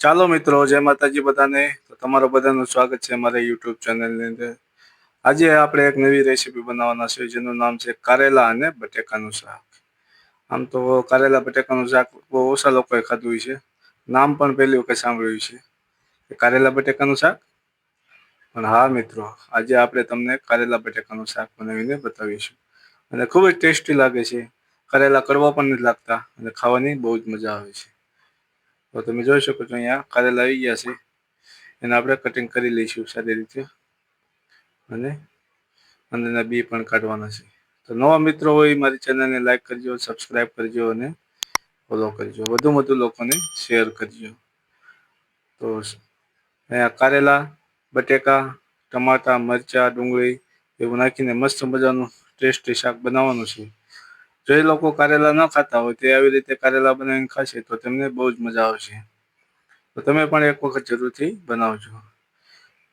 ચાલો મિત્રો, જય માતાજી બધાને. તો તમારું બધાનું સ્વાગત છે અમારા યુટ્યુબ ચેનલની અંદર. આજે આપણે એક નવી રેસીપી બનાવવાના છે, જેનું નામ છે કારેલા અને બટેકાનું શાક. આમ તો કારેલા બટેકાનું શાક બહુ ઓછા લોકોએ ખાધું છે. નામ પણ પહેલી વખત સાંભળ્યું છે. કારેલા બટેકાનું શાક? પણ હા મિત્રો, આજે આપણે તમને કારેલા બટેકાનું શાક બનાવીને બતાવીશું. અને ખૂબ જ ટેસ્ટી લાગે છે. કારેલા કડવા પણ નથી લાગતા અને ખાવાની બહુ જ મજા આવે છે. તો તમે જોઈ શકો છો અહીંયા કારેલા આવી ગયા છે. એને આપણે કટિંગ કરી લઈશું સારી રીતે. અને અંદરના બી પણ કાઢવાના છે. તો નવા મિત્રો હોય મારી ચેનલને લાઈક કરજો સબસ્ક્રાઈબ કરજો અને ફોલો કરજો. વધુ વધુ લોકોને શેર કરજો. તો અહીંયા કારેલા, બટેકા, ટમાટા, મરચાં, ડુંગળી એવું નાખીને મસ્ત મજાનું ટેસ્ટી શાક બનાવવાનું છે. જો એ લોકો કારેલા ન ખાતા હોય તે આવી રીતે કારેલા બનાવીને ખાશે તો તેમને બહુ જ મજા આવશે. તો તમે પણ એક વખત જરૂરથી બનાવજો.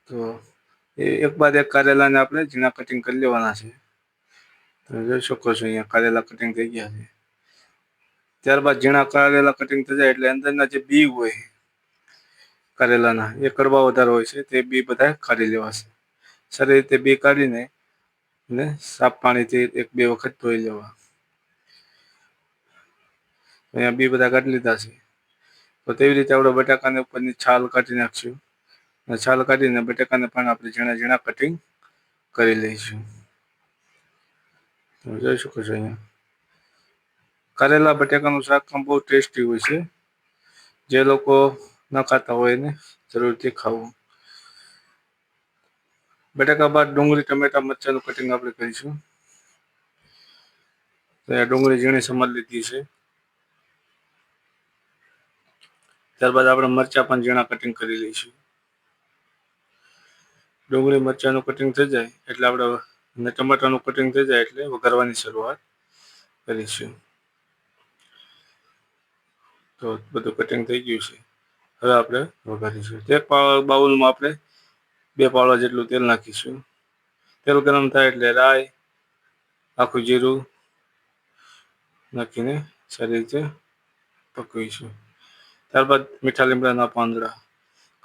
તો એક બાદ એક કારેલાને આપણે ઝીણા કટિંગ કરી લેવાના છે. તમે જોઈ શકો છો અહીંયા કારેલા કટિંગ થઈ ગયા છે. ત્યારબાદ ઝીણા કારેલા કટિંગ થઈ જાય એટલે અંદરના જે બી હોય કારેલાના, એ કડવા વધારે હોય છે તે બી બધા કાઢી લેવાશે. સારી રીતે બી કાઢીને ને સાફ પાણીથી એક બે વખત ધોઈ લેવા. અહીંયા બી બધા કાઢી લીધા છે. તો તેવી રીતે આપણે બટાકાને ઉપરની છાલ કાઢી નાખશું. અને છાલ કાઢીને બટાકાને પણ આપણે ઝીણા ઝીણા કટિંગ કરી લઈશું. તમે જોઈ શકો છો અહીંયા. કારેલા બટાકાનું શાક પણ બહુ ટેસ્ટી હોય છે. જે લોકો ન ખાતા હોય એને જરૂરથી ખાવું. બટાકા બાદ ડુંગળી, ટમેટા, મરચાનું કટિંગ આપણે કરીશું. ડુંગળી ઝીણી સમજ લીધી છે. ત્યારબાદ આપણે મરચાં પણ ઝીણા કટિંગ કરી લઈશું. ડુંગળી મરચાંનું કટિંગ થઈ જાય એટલે આપણે અને ટમાટાનું કટિંગ થઈ જાય એટલે વઘારવાની શરૂઆત કરીશું. તો બધું કટિંગ થઈ ગયું છે. હવે આપણે વઘારીશું. તે બાઉલમાં આપણે બે પાવડા જેટલું તેલ નાખીશું. તેલ ગરમ થાય એટલે રાઈ, આખું જીરું નાખીને સારી રીતે પકવીશું. ત્યારબાદ મીઠા લીમડાના પાંદડા.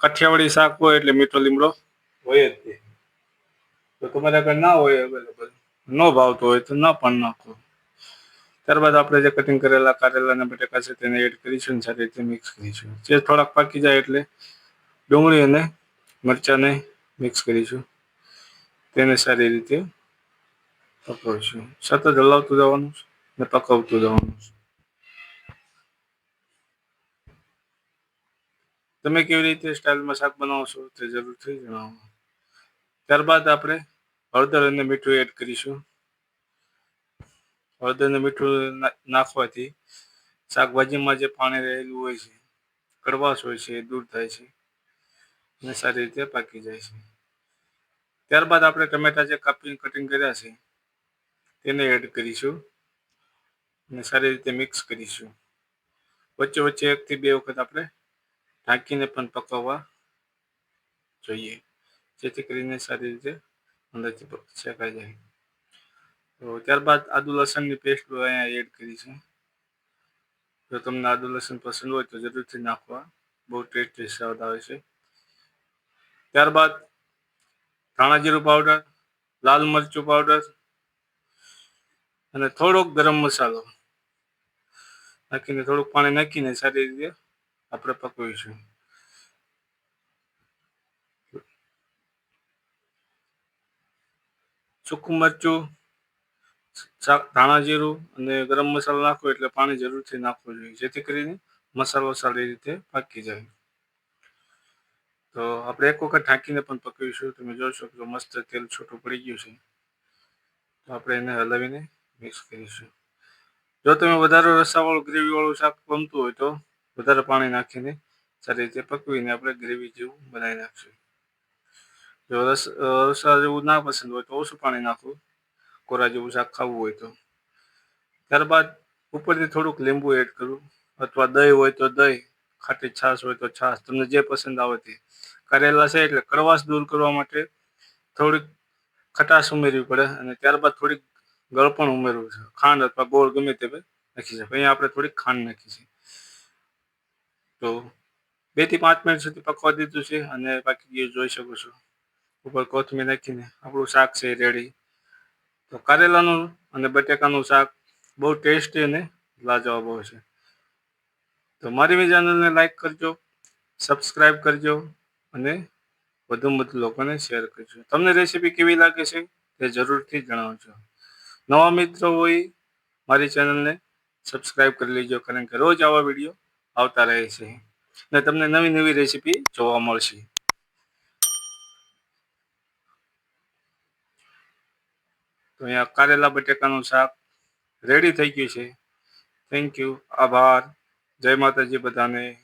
કાઠિયાવાડી શાક હોય એટલે મીઠો લીમડો હોય જ તે તો તમારે આગળ ના હોય અવેલેબલ ન ભાવતો હોય તો ના પણ નાખો. ત્યારબાદ આપણે જે કટિંગ કરેલા કારેલા અને બટેકા છે તેને એડ કરીશું અને સારી રીતે મિક્સ કરીશું. જે થોડાક પાકી જાય એટલે ડુંગળી અને મરચાંને મિક્સ કરીશું. તેને સારી રીતે પકવશું. સતત હલાવતું જવાનું ને પકવતું જવાનું તમે કેવી રીતે સ્ટાઇલમાં શાક બનાવો છો તે જરૂરથી જણાવો. ત્યારબાદ આપણે હળદર અને મીઠું એડ કરીશું. હળદર અને મીઠું નાખવાથી શાકભાજીમાં જે પાણી રહેલું હોય છે, કડવાશ હોય છે, એ દૂર થાય છે અને સારી રીતે પાકી જાય છે. ત્યારબાદ આપણે ટમેટા જે કાપી કટિંગ કર્યા છે, તેને એડ કરીશું અને સારી રીતે મિક્સ કરીશું. વચ્ચે વચ્ચે એકથી બે વખત આપણે ઢાંકીને પણ પકવવા જોઈએ. જેથી કરીને સારી રીતે અંદરથી શેકાઈ જાય. તો ત્યારબાદ આદુ લસણની પેસ્ટ અહીંયા એડ કરી છે. જો તમને આદુ લસણ પસંદ હોય તો જરૂરથી નાખવા. બહુ ટેસ્ટી સ્વાદ આવે છે. ત્યારબાદ ધાણા જીરું પાવડર, લાલ મરચું પાવડર અને થોડોક ગરમ મસાલો નાખીને, થોડુંક પાણી નાખીને સારી રીતે આપણે પકવીશું સૂકું મરચું ધાણા જીરું અને ગરમ મસાલો નાખો એટલે પાણી જરૂરથી નાખવું જોઈએ. જેથી કરીને મસાલો સારી રીતે પાકી જાય. તો આપણે એક વખત ઢાંકીને પણ પકવીશું. તમે જોશો કે મસ્ત તેલ છૂટું પડી ગયું છે. તો આપણે એને હલાવીને મિક્સ કરીશું. જો તમે વધારે રસાવાળું ગ્રેવીવાળું શાક ગમતું હોય તો વધારે પાણી નાખીને સારી રીતે પકવીને આપણે ગ્રેવી જેવું બનાવી નાખશું. જો રસ રસા જેવું ના પસંદ હોય તો ઓછું પાણી નાખવું કોરા જેવું શાક ખાવું હોય તો. ત્યારબાદ ઉપરથી થોડુંક લીંબુ એડ કરવું અથવા દહીં હોય તો દહીં, ખાટી છાશ હોય તો છાશ, તમને જે પસંદ આવે તે. કરેલા છે એટલે કડવાશ દૂર કરવા માટે થોડીક ખટાશ ઉમેરવી પડે અને ત્યારબાદ થોડીક ગળપણ ઉમેરવું છે. ખાંડ અથવા ગોળ ગમે તે નાખી છે અહીંયા આપણે થોડીક ખાંડ નાખી છે. તો બેથી પાંચ મિનિટ સુધી પકવા દીધું છે અને બાકી એ જોઈ શકો છો. ઉપર કોથમીર નાખીને આપણું શાક છે રેડી તો કારેલાનું અને બટેકાનું શાક બહુ ટેસ્ટી અને લાજવાબ હોય છે. તો મારી બી ચેનલને લાઈક કરજો સબસ્ક્રાઈબ કરજો અને વધુમાં વધુ લોકોને શેર કરજો. તમને રેસીપી કેવી લાગે છે તે જરૂરથી જણાવજો. નવા મિત્રો હોય મારી ચેનલને સબસ્ક્રાઈબ કરી લેજો કારણ કે રોજ આવા વીડિયો આવતા રહે છે. ને તમને નવી નવી રેસીપી જોવા મળશે. તો અહીંયા કારેલા બટેકાનું શાક રેડી થઈ ગયું છે. થેન્ક યુ આભાર. જય માતાજી બધાને.